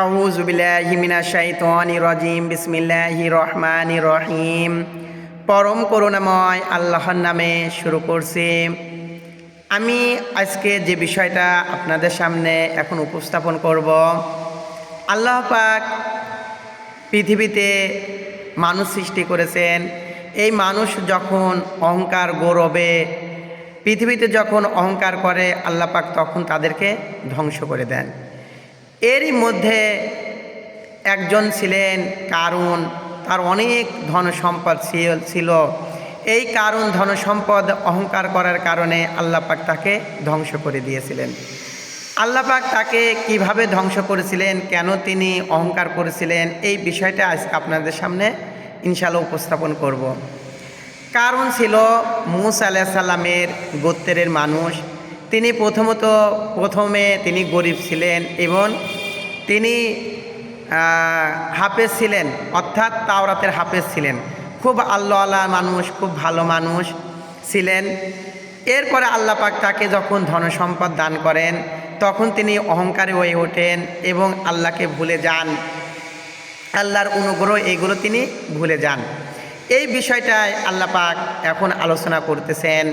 আউযু বিল্লাহি মিনাশ শাইতানির রাজিম বিসমিল্লাহির রহমানির রহিম পরম করুণাময় আল্লাহর নামে শুরু করছি। আমি আজকে যে বিষয়টা আপনাদের সামনে এখন উপস্থাপন করব, আল্লাহ পাক পৃথিবীতে মানুষ সৃষ্টি করেছেন। এই মানুষ যখন অহংকার গৌরবে, পৃথিবীতে যখন অহংকার করে, আল্লাহ পাক তখন তাদেরকে ধ্বংস করে দেন। এরই মধ্যে একজন ছিলেন কারণ তার অনেক ধন সম্পদ ছিল- এই কারণ ধন সম্পদ অহংকার করার কারণে আল্লাহ পাক তাকে ধ্বংস করে দিয়েছিলেন আল্লাহ পাক তাকে কীভাবে ধ্বংস করেছিলেন, কেন তিনি অহংকার করেছিলেন, এই বিষয়টা আজকে আপনাদের সামনে ইনশাল্লাহ উপস্থাপন করব। কারণ ছিল মুসা আলাহ সাল্লামের গোত্রের মানুষ তিনি প্রথমত প্রথমে তিনি গরিব ছিলেন এবং তিনি হাফেজ ছিলেন, অর্থাৎ তাওরাতের হাফেজ ছিলেন। খুব আল্লাহ আল্লাহ মানুষ, খুব ভালো মানুষ ছিলেন। এরপরে আল্লাহ পাক তাকে যখন ধনসম্পদ দান করেন, তখন তিনি অহংকারী হয়ে ওঠেন এবং আল্লাহকে ভুলে যান। আল্লাহর অনুগ্রহ এগুলো তিনি ভুলে যান। এই বিষয়টায় আল্লাহ পাক এখন আলোচনা করতেছেন।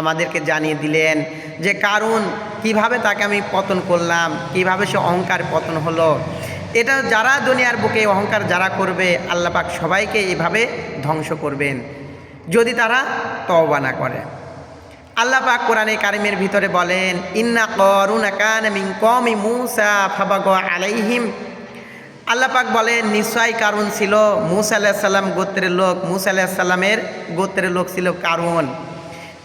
আমাদেরকে জানিয়ে দিলেন যে কারণ কীভাবে তাকে আমি পতন করলাম? কীভাবে সে অহংকার পতন হলো? এটা যারা দুনিয়ার বুকে অহংকার যারা করবে আল্লাপাক সবাইকে এভাবে ধ্বংস করবেন, যদি তারা তওবা না করে। আল্লাহ পাক কোরআনে কারিমের ভিতরে বলেন, ইন্না করুনা আলাইহিম। আল্লাহ পাক বলেন নিশ্চয় কারণ ছিল। মুসা আলাহ সাল্লাম গোত্রের লোক, মুসা আলাহ সাল্লামের গোত্রের লোক ছিল কারণ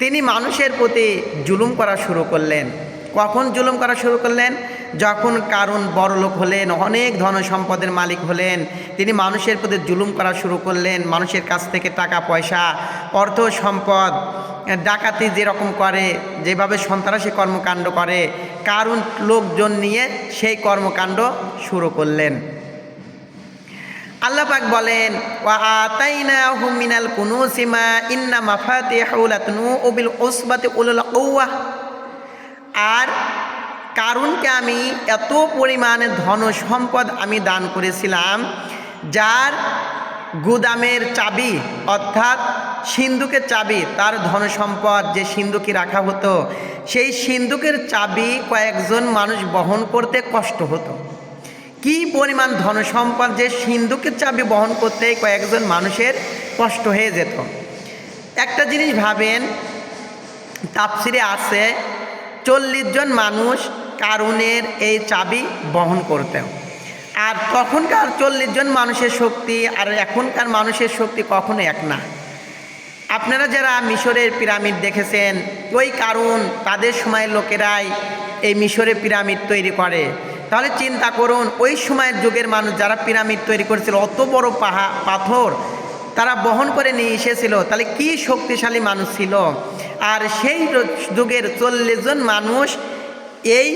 তিনি মানুষের প্রতি জুলুম করা শুরু করলেন। কখন জুলুম করা শুরু করলেন? যখন কারণ বড় লোক হলেন, অনেক ধন সম্পদের মালিক হলেন, তিনি মানুষের প্রতি জুলুম করা শুরু করলেন, মানুষের কাছ থেকে টাকা, পয়সা, অর্থ, সম্পদ, ডাকাতি যেরকম করে, যেভাবে সন্ত্রাসী কর্মকাণ্ড করে কারণ লোকজন নিয়ে সেই কর্মকাণ্ড শুরু করলেন। আল্লাহ পাক বলেন, ওয়া আতাইনাহু মিনাল কুনুসিমা ইন্না মাফাতিহু লাতনু বিল উসবাতি উলুল কুওয়া। আর কারণকে আমি এত পরিমাণে ধন সম্পদ আমি দান করেছিলাম, যার গুদামের চাবি, অর্থাৎ সিন্ধুকের চাবি, তার ধন সম্পদ যে সিন্ধুকে রাখা হতো, সেই সিন্ধুকের চাবি কয়েকজন মানুষ বহন করতে কষ্ট হতো। কি পরিমাণ ধন সম্পদ যে সিন্ধুকের চাবি বহন করতে কয়েকজন মানুষের কষ্ট হয়ে যেত? একটা জিনিস ভাবেন তাপসিরে আছে, চল্লিশ জন মানুষ কারণের এই চাবি বহন করতেন আর তখনকার চল্লিশ জন মানুষের শক্তি আর এখনকার মানুষের শক্তি কখনো এক না। আপনারা যারা মিশরের পিরামিড দেখেছেন, ওই কারণ তাদের সময় লোকেরাই এই মিশরের পিরামিড তৈরি করে। তাহলে চিন্তা করুন, ওই সময়ের যুগের মানুষ যারা পিরামিড তৈরি করেছিল, অত বড় পাহা, পাথর তারা বহন করে নিয়ে এসেছিল, তাহলে কি শক্তিশালী মানুষ ছিল? আর সেই যুগের চল্লিশ জন মানুষ এই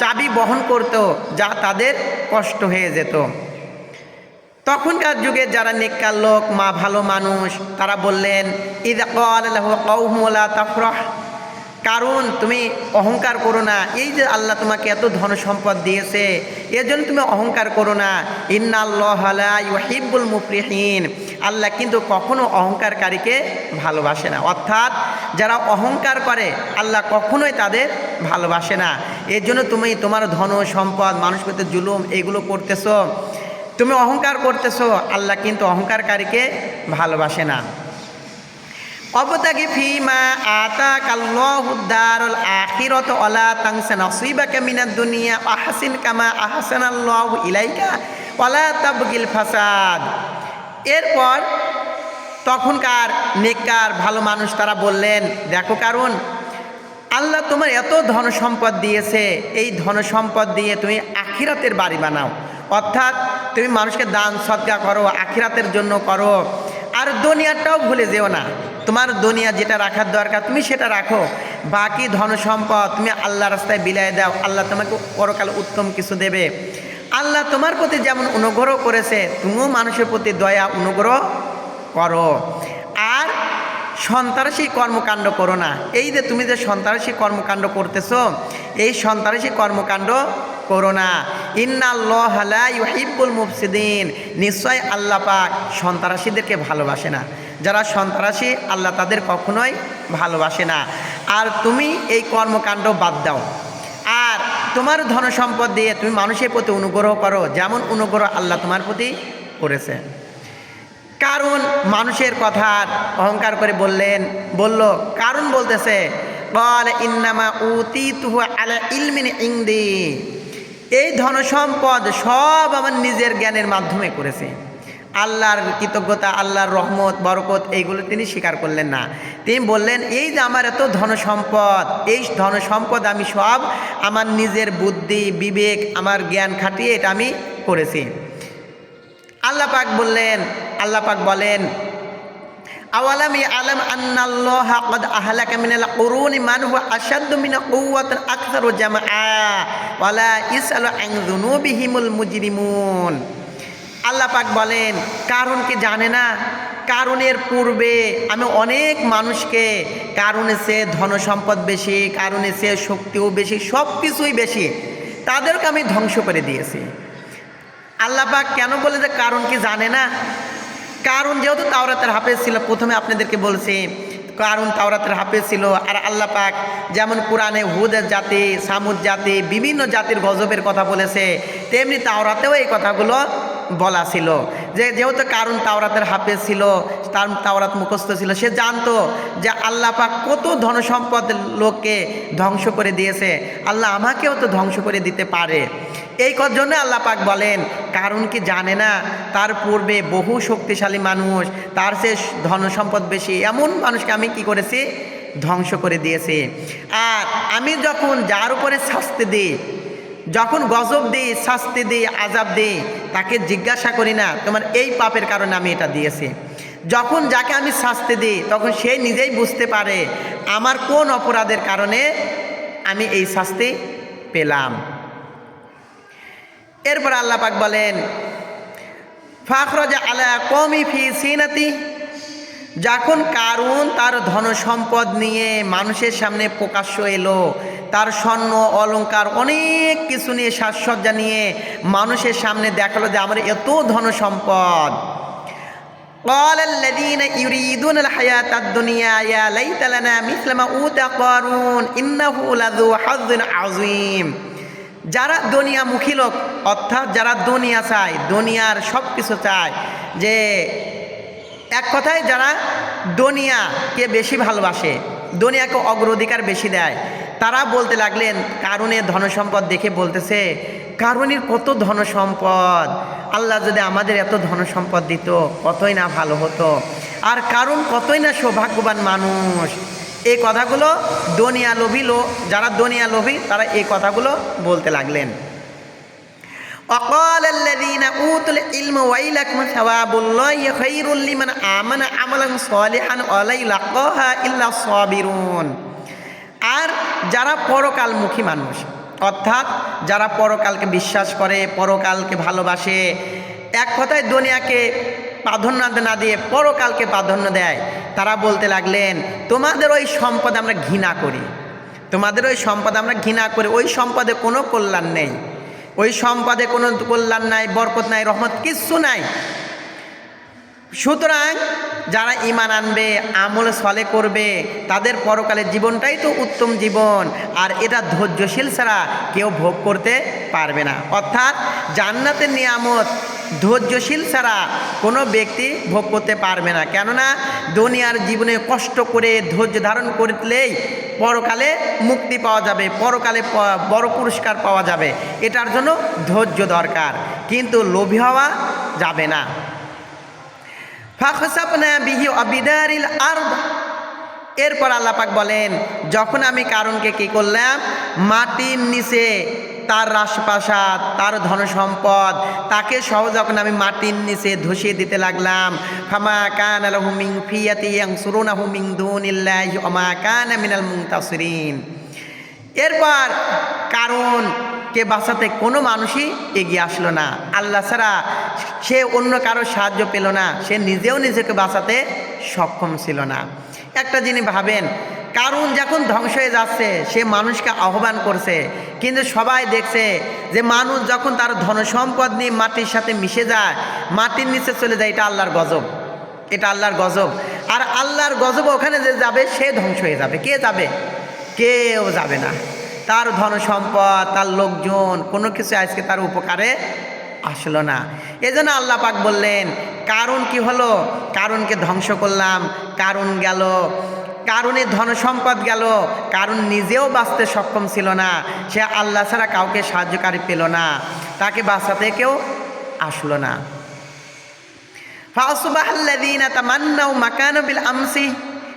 চাবি বহন করত, যা তাদের কষ্ট হয়ে যেত। তখনকার যুগে যারা নেককার লোক, মা ভালো মানুষ, তারা বললেন ঈদ কৌমলা তাফরহ। কারণ তুমি অহংকার করো না। এই যে আল্লাহ তোমাকে এত ধন সম্পদ দিয়েছে, এজন্য তুমি অহংকার করো না। ইন্নাল্লাহিবুল মুফরিহীন আল্লাহ কিন্তু কখনো অহংকারকারীকে ভালোবাসে না। অর্থাৎ যারা অহংকার করে, আল্লাহ কখনোই তাদের ভালোবাসে না। এর জন্য তুমি তোমার ধন, সম্পদ, মানুষ করতে জুলুম, এগুলো করতেছো। তুমি অহংকার করতেছো, আল্লাহ কিন্তু অহংকারকারীকে ভালোবাসে না। অবতাগি ফিমা আতা কাল্লাহুদ্দারুল আখিরত ওয়ালা তাংসা নসিবাকা মিনাদ দুনিয়া আহসিন কামা আহসানাল্লাহু ইলাইকা ওয়ালা তাবগিল ফাসাদ এরপর তখনকার নেককার, ভালো মানুষ তারা বললেন, দেখো কারণ, আল্লাহ তোমার এত ধন সম্পদ দিয়েছে, এই ধন সম্পদ দিয়ে তুমি আখিরাতের বাড়ি বানাও। অর্থাৎ তুমি মানুষকে দান সৎকা করো, আখিরাতের জন্য করো। আর দুনিয়াটাও ভুলে যেও না। তোমার দুনিয়া যেটা রাখার দরকার, তুমি সেটা রাখো। বাকি ধন সম্পদ তুমি আল্লাহ রাস্তায় বিলাই দাও। আল্লাহ তোমাকে পরকাল উত্তম কিছু দেবে। আল্লাহ তোমার প্রতি যেমন অনুগ্রহ করেছে, তুমিও মানুষের প্রতি দয়া, অনুগ্রহ করো। আর সন্ত্রাসী কর্মকাণ্ড করো না। এই যে তুমি যে সন্ত্রাসী কর্মকাণ্ড করতেছো, এই সন্ত্রাসী কর্মকাণ্ড করো না। ইন্নাল্লাহিবুল মুফসিদিন। নিশ্চয় আল্লাহ পাক সন্ত্রাসীদেরকে ভালোবাসে না। যারা সন্ত্রাসী, আল্লাহ তাদের কখনোই ভালোবাসে না। আর তুমি এই কর্মকাণ্ড বাদ দাও। আর তোমার ধন সম্পদ দিয়ে তুমি মানুষের প্রতি অনুগ্রহ করো, যেমন অনুগ্রহ আল্লাহ তোমার প্রতি করেছে। কারণ মানুষের কথার অহংকার করে বললেন, বলল, কারণ বলতেছে, বল, ইন্নামা উতি আলা ইলমিন ইংদি এই ধন সম্পদ সব আমার নিজের জ্ঞানের মাধ্যমে করেছে। আল্লাহর কৃতজ্ঞতা, আল্লাহর রহমত, বরকত, এইগুলো তিনি স্বীকার করলেন না। তিনি বললেন, এই যে আমার এত ধনসম্পদ, এই ধন সম্পদ আমি সব আমার নিজের বুদ্ধি, বিবেক, আমার জ্ঞান খাটিয়ে এটা আমি করেছি। আল্লাহ পাক বললেন, আল্লাহ পাক বলেন, আওয়ালাম আল্লাহ পাক বলেন, কারণ কি জানে না? কারণের পূর্বে আমি অনেক মানুষকে, কারণে সে ধন সম্পদ বেশি, কারণে সে শক্তিও বেশি সব কিছুই বেশি, তাদেরকে আমি ধ্বংস করে দিয়েছি। আল্লাহ পাক কেন বলে যে কারণ কি জানে না? কারণ যেহেতু তাওরাতের হাফেজ ছিল, প্রথমে আপনাদেরকে বলছি, কারণ তাওরাতের হাফেজ ছিল, আর আল্লাহ পাক যেমন কোরআনে হুদের জাতি, সামুদ জাতি, বিভিন্ন জাতির গজবের কথা বলেছে, তেমনি তাওরাতেও এই কথাগুলো বলা ছিল। যে যেহেতু কারণ তাওরাতের হাফেজ ছিল, তার তাওরাত মুখস্থ ছিল, সে জানতো যে আল্লাহ পাক কত ধনসম্পদ লোককে ধ্বংস করে দিয়েছে। আল্লাহ আমাকেও তো ধ্বংস করে দিতে পারে। এই জন্য আল্লাহ পাক বলেন, কারণ কি জানে না, তার পূর্বে বহু শক্তিশালী মানুষ, তার সে ধন সম্পদ বেশি এমন মানুষকে আমি কি করেছি? ধ্বংস করে দিয়েছি। আর আমি যখন যার উপরে শাস্তি দিই যখন গজব দিই, শাস্তি দিই আজাব দিই, তাকে জিজ্ঞাসা করি না, তোমার এই পাপের কারণে আমি এটা দিয়েছি। যখন যাকে আমি শাস্তি দিই, তখন সে নিজেই বুঝতে পারে, আমার কোন অপরাধের কারণে আমি এই শাস্তি পেলাম। এরপর আল্লাহ পাক বলেন, ফাখরজা আলা কমি ফি সিনাতি যখন কারুন তার ধন সম্পদ নিয়ে মানুষের সামনে প্রকাশ্য এলো তার স্বর্ণ অলংকার অনেক কিছু নিয়ে সাজসজ্জা নিয়ে মানুষের সামনে দেখালো যে আমার এত ধন সম্পদ قال الذين يريدون الحياة الدنيا يا ليت لنا مثل ما أوتى قارون إنه لذو حظ عظيم যারা দুনিয়ামুখী লোক অর্থাৎ যারা দুনিয়া চায় দুনিয়ার সব কিছু চায় যে এক কথায় যারা দুনিয়াকে বেশি ভালোবাসে দুনিয়াকে অগ্রাধিকার বেশি দেয়। তারা বলতে লাগলেন কারণে ধনসম্পদ দেখে বলতেছে কারণের কত ধনসম্পদ? আল্লাহ যদি আমাদের এত ধনসম্পদ দিত, কতই না ভালো হতো। আর কারণ কতই না সৌভাগ্যবান মানুষ? এই কথাগুলো দনিয়া লোভী যারা দনিয়া লোভী তারা এই কথাগুলো বলতে লাগলেন। وقال الذين اوتوا العلم ويلكم ثواب الله خير لمن امن عملا صالحا ولا يلقاها الا الصابرون আর যারা পরকালমুখী মানুষ অর্থাৎ যারা পরকালকে বিশ্বাস করে পরকালকে ভালোবাসে এক কথায় দুনিয়াকে প্রাধান্য না দিয়ে পরকালকে প্রাধান্য দেয় তারা বলতে লাগলেন তোমাদের ওই সম্পদ আমরা ঘৃণা করি তোমাদের ওই সম্পদ আমরা ঘৃণা করি ওই সম্পদে কোনো কল্যাণ নেই ওই সম্পদে কোনো কল্যাণ নাই বরকত নাই রহমত কিচ্ছু নাই। সুতরাং যারা ইমান আনবে, আমল সলে করবে, তাদের পরকালের জীবনটাই তো উত্তম জীবন। আর এটা ধৈর্যশীল ছাড়া কেউ ভোগ করতে পারবে না। অর্থাৎ জান্নাতের নিয়ামত ধৈর্যশীল ছাড়া কোনো ব্যক্তি ভোগ করতে পারবে না। কেননা দুনিয়ার জীবনে কষ্ট করে ধৈর্য ধারণ করলেই পরকালে মুক্তি পাওয়া যাবে, পরকালে বড় পুরস্কার পাওয়া যাবে। এটার জন্য ধৈর্য দরকার। কিন্তু লোভী হওয়া যাবে না। ফাখসাপনা বিহি অবিদারিল আরদ। এরপর আল্লাপাক বলেন, যখন আমি কারণকে কি করলাম? মাটির নিচে তার রাজপ্রাসাদ, তার ধনসম্পদ, তাকে সহ যখন আমি মাটির নিচে ধসিয়ে দিতে লাগলাম, ফামা কান আলহু মিং ফিয়াতি ইয়াংসুরুনাহু মিং দুনিল্লাহি ওমা কান মিনাল মুনতাসিরিন। এরপর কারণ কে বাঁচাতে কোনো মানুষই এগিয়ে আসলো না। আল্লাহ ছাড়া সে অন্য কারও সাহায্য পেল না। সে নিজেও নিজেকে বাঁচাতে সক্ষম ছিল না। একটা যিনি ভাবেন কারণ যখন ধ্বংস হয়ে যাচ্ছে, সে মানুষকে আহ্বান করছে। কিন্তু সবাই দেখছে যে মানুষ যখন তার ধন সম্পদ নিয়ে মাটির সাথে মিশে যায়, মাটির নিচে চলে যায়, এটা আল্লাহর গজব। এটা আল্লাহর গজব। আর আল্লাহর গজব ওখানে যে যাবে, সে ধ্বংস হয়ে যাবে। কে যাবে? কেউ যাবে না। তার ধন সম্পদ, তার লোকজন, কোনো কিছু আজকে তার উপকারে আসলো না। এজন্য আল্লাহ পাক বললেন, কারণ কি হলো? কারণকে ধ্বংস করলাম, কারণ গেল, কারণে ধন সম্পদ গেল, কারণ নিজেও বাঁচতে সক্ষম ছিল না। সে আল্লাহ ছাড়া কাউকে সাহায্যকারী পেল না, তাকে বাঁচাতে কেউ আসলো না। ফাউসুবাহ মাকানবিল আমসি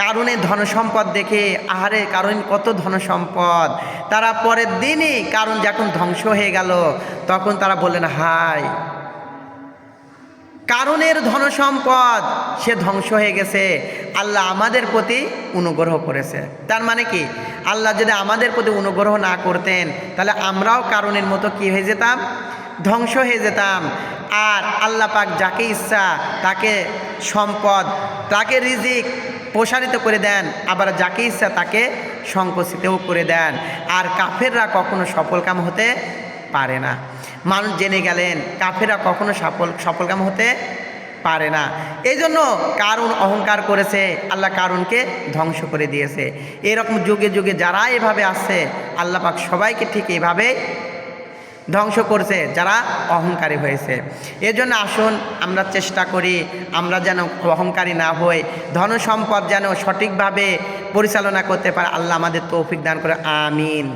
কারণে ধনসম্পদ দেখে, আহারে কারণ কত ধনসম্পদ। তারা পরের দিনই কারণ যখন ধ্বংস হয়ে গেল, তখন তারা বললেন, হায়! কারণের ধনসম্পদ, সে ধ্বংস হয়ে গেছে। আল্লাহ আমাদের প্রতি অনুগ্রহ করেছে। তার মানে কি? আল্লাহ যদি আমাদের প্রতি অনুগ্রহ না করতেন, তাহলে আমরাও কারণের মতো কি হয়ে যেতাম? ধ্বংস হয়ে যেতাম। আর আল্লাহ পাক যাকে ইচ্ছা, তাকে সম্পদ, তাকে রিজিক প্রসারিত করে দেন, আবার যাকে ইচ্ছা তাকে সংকুচিতও করে দেন। আর কাফেররা কখনো সফলকাম হতে পারে না। মানুষ জেনে গেলেন কাফেরা কখনো সফল সফলকাম হতে পারে না। এই জন্য কারণ অহংকার করেছে, আল্লাহ কারণকে ধ্বংস করে দিয়েছে। এরকম যুগে যুগে যারা এভাবে আসছে আল্লাহ পাক সবাইকে ঠিক এভাবে ধ্বংস করছে, যারা অহংকারী হয়েছে। এজন্য জন্য আসুন, আমরা চেষ্টা করি, আমরা যেন অহংকারী না হই, ধন সম্পদ যেন সঠিকভাবে পরিচালনা করতে পারে, আল্লাহ আমাদের তৌফিক দান করে, আমিন।